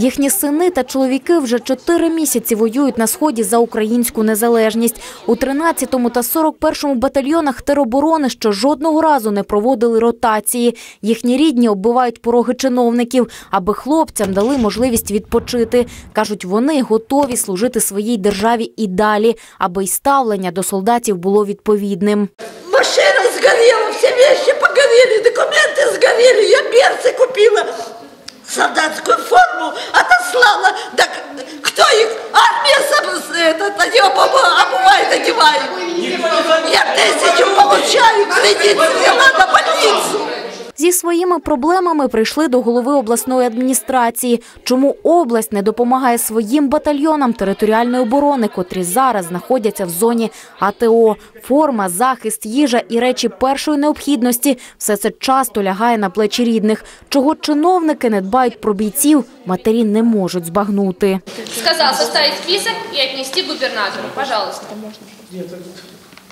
Їхні сини та чоловіки вже чотири місяці воюють на сході за українську незалежність. У 13-му та 41-му батальйонах тероборони, що жодного разу не проводили ротації. Їхні рідні оббивають пороги чиновників, аби хлопцям дали можливість відпочити. Кажуть, вони готові служити своїй державі і далі, аби й ставлення до солдатів було відповідним. Машина сгорела, все вещи погорели, документы этот, они а бывает одеваю. Я тысячу получаю, кредит, мне надо больницу. Зі своїми проблемами прийшли до голови обласної адміністрації. Чому область не допомагає своїм батальйонам територіальної оборони, котрі зараз знаходяться в зоні АТО? Форма, захист, їжа і речі першої необхідності – все це часто лягає на плечі рідних. Чого чиновники не дбають про бійців, матері не можуть збагнути. Сказал составить список и отнести губернатору. Пожалуйста. Нет,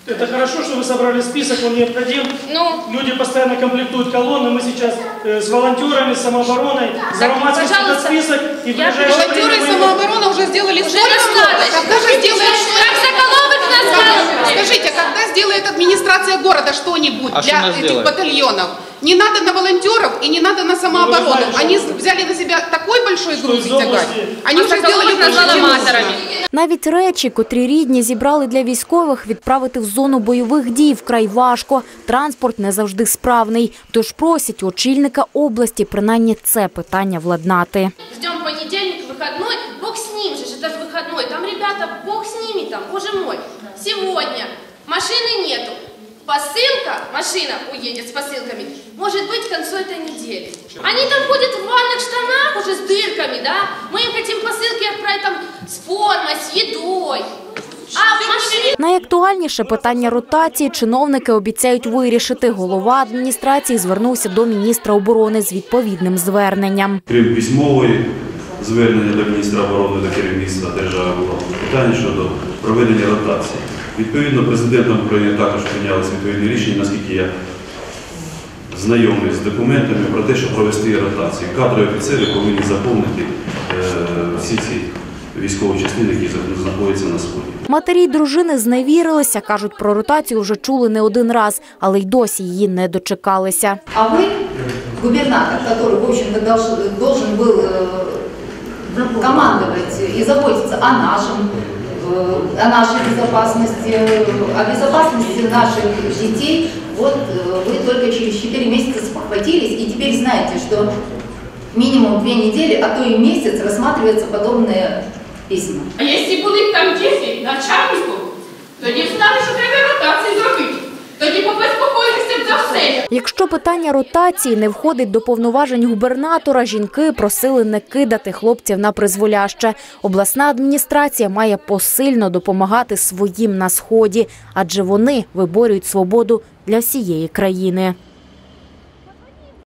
это хорошо, что вы собрали список, он необходим. Ну, Люди постоянно комплектуют колонны. Мы сейчас э, с волонтерами, с самообороной зарабатываем этот пожалуйста, список. И в я ближайшее Волонтеры время и мы- самооборона уже сделали уже достаточно. Когда же сделает... Как Соколовых? Скажите, когда сделает администрация города что-нибудь А что для она этих сделает? батальонов? Не надо на волонтеров и не надо на самооборону. знаете, Они взяли на себя такой большой груз из области- Они А уже сделали Соколовых больше, чем нужно. аматорами. Навіть речі, котрі рідні зібрали для військових, відправити в зону бойових дій вкрай важко. Транспорт не завжди справний. Тож просять у очільника області принаймні це питання владнати. Ждем понедельник, выходной. Бог с ним же, это же выходной. Там ребята, бог с ними там, боже мой. Сегодня машины нету. Посылка, машина уедет с посылками, может быть к концу этой недели. Они там ходят в ванных штанах уже с дырками, да? Мы им хотим посылки отправить там с формой, с едой. А машины Найактуальніше питання ротації чиновники обіцяють вирішити. Голова адміністрації звернувся до міністра оборони з відповідним зверненням. крім письмової звернення до міністра оборони до керівництва держави було питання щодо проведення ротації. Відповідно, президентом України також прийнялися відповідні рішення, наскільки я знайомий з документами про те, що провести ротацію. Кадрові офіцери повинні заповнити е, всі ці військові частини, які знаходяться на сході. Матері й дружини зневірилися, кажуть, про ротацію вже чули не один раз, але й досі її не дочекалися. А вы, губернатор, который, в общем-то, должен, должен был э, командовать и заботиться о нашем, э, о нашей безопасности, э, о безопасности наших детей, вот э, вы только через 4 месяца спохватились и теперь знаете, что минимум 2 недели, а то и месяц рассматриваются подобные письма. А якщо були б там діти начальником, тоді б знали, що треба ротацію зробити. Якщо питання ротації не входить до повноважень губернатора, жінки просили не кидати хлопців на призволяще. Обласна адміністрація має посильно допомагати своїм на сході, адже вони виборюють свободу для всієї країни.